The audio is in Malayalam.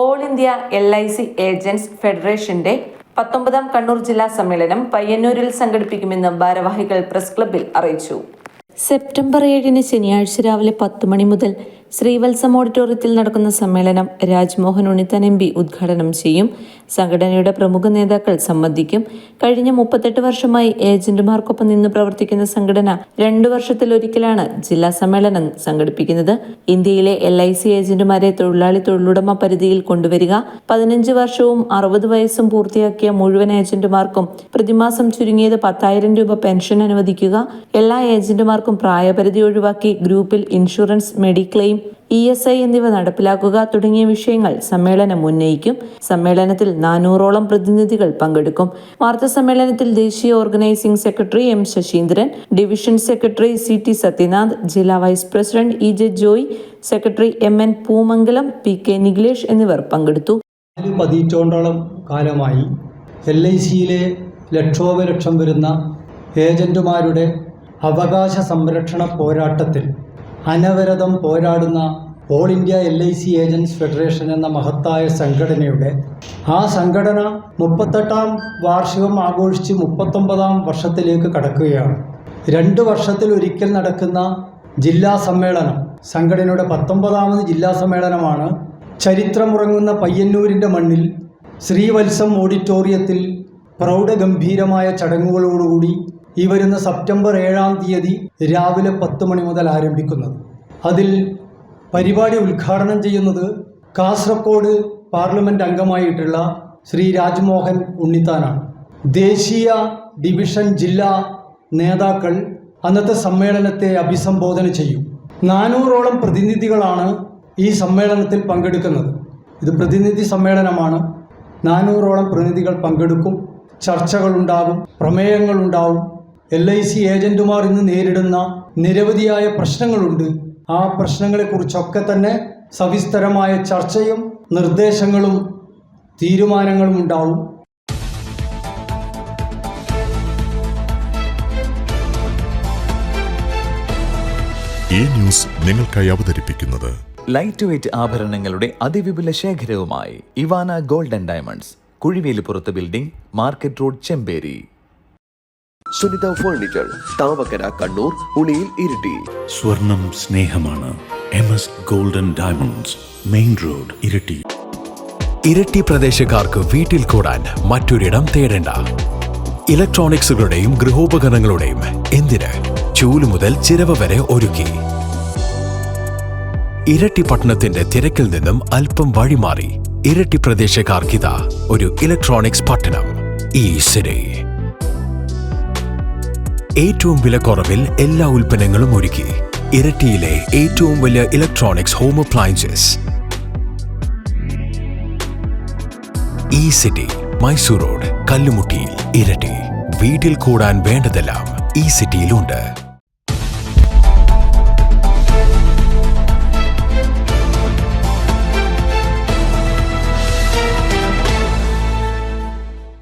All India L I C agents ഫെഡറേഷന്റെ പത്തൊമ്പതാം കണ്ണൂർ ജില്ലാ സമ്മേളനം പയ്യന്നൂരിൽ സംഘടിപ്പിക്കുമെന്ന് ഭാരവാഹികൾ പ്രസ് ക്ലബിൽ അറിയിച്ചു. സെപ്റ്റംബർ ഏഴിന് ശനിയാഴ്ച രാവിലെ പത്ത് മണി മുതൽ ശ്രീവത്സം ഓഡിറ്റോറിയത്തിൽ നടക്കുന്ന സമ്മേളനം രാജ്മോഹൻ ഉണ്ണിത്തൻ എം പി ഉദ്ഘാടനം ചെയ്യും. സംഘടനയുടെ പ്രമുഖ നേതാക്കൾ സംബന്ധിക്കും. കഴിഞ്ഞ മുപ്പത്തെട്ട് വർഷമായി ഏജന്റുമാർക്കൊപ്പം നിന്ന് പ്രവർത്തിക്കുന്ന സംഘടന രണ്ടു വർഷത്തിലൊരിക്കലാണ് ജില്ലാ സമ്മേളനം സംഘടിപ്പിക്കുന്നത്. ഇന്ത്യയിലെ എൽ ഐ സി ഏജന്റുമാരെ തൊഴിലാളി തൊഴിലുടമ പരിധിയിൽ കൊണ്ടുവരിക പതിനഞ്ച് വർഷവും അറുപത് വയസ്സും പൂർത്തിയാക്കിയ മുഴുവൻ ഏജന്റുമാർക്കും പ്രതിമാസം ചുരുങ്ങിയത് പത്തായിരം രൂപ പെൻഷൻ അനുവദിക്കുക എല്ലാ ഏജന്റുമാർക്കും പ്രായപരിധി ഒഴിവാക്കി ഗ്രൂപ്പിൽ insurance mediclaim E S I എന്നിവ നടപ്പിലാക്കുക തുടങ്ങിയ വിഷയങ്ങൾ സമ്മേളനം ഉന്നയിക്കും. സമ്മേളനത്തിൽ നാനൂറോളം പ്രതിനിധികൾ പങ്കെടുക്കും. വാർത്താ സമ്മേളനത്തിൽ ദേശീയ organising secretary M Sasheendran division secretary C T Sathyanath ജില്ലാ vice president E J Joy secretary M N Poomangalam P K Nikhilesh എന്നിവർ പങ്കെടുത്തു. പതിറ്റാണ്ടോളം കാലമായി എൽ ഐ സിയിലെ ലക്ഷോപലക്ഷം വരുന്ന ഏജന്റുമാരുടെ അവകാശ സംരക്ഷണ പോരാട്ടത്തിൽ അനവരതം പോരാടുന്ന all India L I C agents federation എന്ന മഹത്തായ സംഘടനയുടെ ആ സംഘടന മുപ്പത്തെട്ടാം വാർഷികം ആഘോഷിച്ച് മുപ്പത്തൊമ്പതാം വർഷത്തിലേക്ക് കടക്കുകയാണ്. രണ്ട് വർഷത്തിൽ ഒരിക്കൽ നടക്കുന്ന ജില്ലാ സമ്മേളനം സംഘടനയുടെ പത്തൊമ്പതാമത് ജില്ലാ സമ്മേളനമാണ് ചരിത്രമുറങ്ങുന്ന പയ്യന്നൂരിന്റെ മണ്ണിൽ ശ്രീവത്സം ഓഡിറ്റോറിയത്തിൽ പ്രൗഢഗംഭീരമായ ചടങ്ങുകളോടുകൂടി ഈ വരുന്ന സെപ്റ്റംബർ ഏഴാം തീയതി രാവിലെ പത്ത് മണി മുതൽ ആരംഭിക്കുന്നത്. അതിൽ പരിപാടി ഉദ്ഘാടനം ചെയ്യുന്നത് കാസർഗോഡ് പാർലമെന്റ് അംഗമായിട്ടുള്ള ശ്രീ രാജ്മോഹൻ ഉണ്ണിത്താനാണ്. ദേശീയ ഡിവിഷൻ ജില്ലാ നേതാക്കൾ അന്നത്തെ സമ്മേളനത്തെ അഭിസംബോധന ചെയ്യും. നാനൂറോളം പ്രതിനിധികളാണ് ഈ സമ്മേളനത്തിൽ പങ്കെടുക്കുന്നത്. ഇത് പ്രതിനിധി സമ്മേളനമാണ്. നാനൂറോളം പ്രതിനിധികൾ പങ്കെടുക്കും. ചർച്ചകളുണ്ടാകും പ്രമേയങ്ങളുണ്ടാവും എൽ ഐ സി ഏജന്റുമാർ ഇന്ന് നേരിടുന്ന നിരവധിയായ പ്രശ്നങ്ങളുണ്ട്. ആ പ്രശ്നങ്ങളെക്കുറിച്ചൊക്കെ തന്നെ സവിസ്തരമായ ചർച്ചയും നിർദ്ദേശങ്ങളും തീരുമാനങ്ങളും ഉണ്ടാവും. ഈ ന്യൂസ് നിങ്ങൾക്കായി അവതരിപ്പിക്കുന്നത് ലൈറ്റ് വെയ്റ്റ് ആഭരണങ്ങളുടെ അതിവിപുല ശേഖരവുമായി Ivana golden diamonds കുഴിവേലിപ്പുറത്ത് building market road Chemperi. Sunitha furniture Thavakkara Kannur Uliyil Iritty. സ്വർണം സ്നേഹമാണ് M S golden diamonds main road Iritty. Iritty പ്രദേശക്കാർക്ക് വീട്ടിൽ കൂടാൻ മറ്റൊരിടം തേടേണ്ട. ഇലക്ട്രോണിക്സുകളുടെയും ഗൃഹോപകരണങ്ങളുടെയും എന്തിന് ചൂൽ മുതൽ ചിരവ വരെ ഒരുക്കി? ഇരട്ടി പട്ടണത്തിന്റെ തിരക്കിൽ നിന്നും അല്പം വഴിമാറി ഇരട്ടി പ്രദേശക്കാർക്കിതാ ഒരു ഇലക്ട്രോണിക്സ് പട്ടണം ഈ സിറ്റി ഏറ്റവും വിലക്കുറവിൽ എല്ലാ ഉൽപ്പന്നങ്ങളും ഒരുക്കി. ഇരട്ടിയിലെ ഏറ്റവും വലിയ electronics home appliances E city Mysore road കല്ലുമുട്ടിയിൽ Iritty. വീട്ടിൽ കൂടാൻ വേണ്ടതെല്ലാം ഈ സിറ്റിയിലുണ്ട്